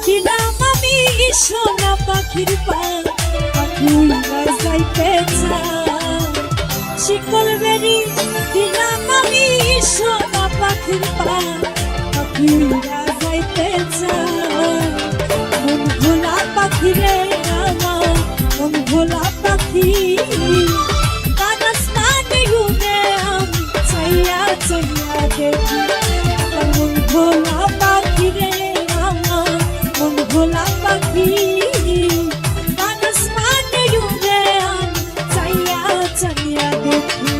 পাখি আমি সোনা পাখির পাইতে শিকল বেরি দিলাম আমি সোনা পাখির ভোলা পাখিরে Thank you.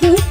do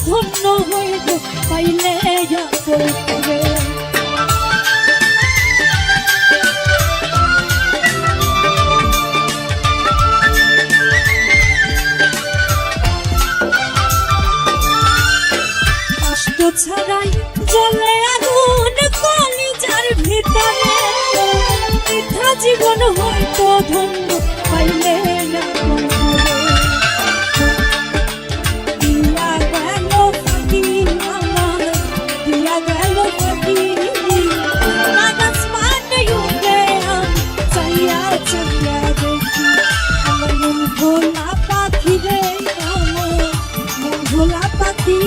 ধন্য হইব পাইলে যাবে ছড়াই জলে আগুন কলিজার ভিতরে মিঠা জীবন হইতো ধন্য পাইলে পাখি।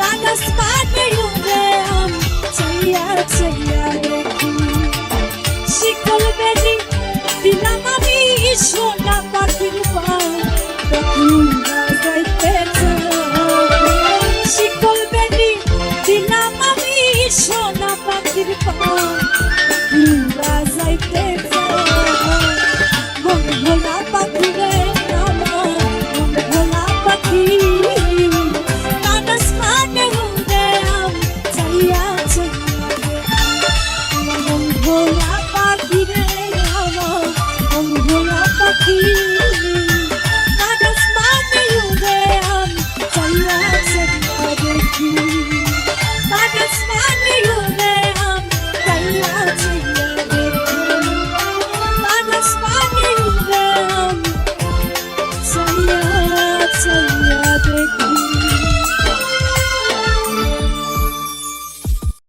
কাগজ পাবে উবে আম চাইয়া চাইয়া দেখি। শিকল বেদি দিলাম আমি সোনা পাখির পাল তখন বাজাইতে শিকল বেদি দিলাম আমি সোনা পাখির পাল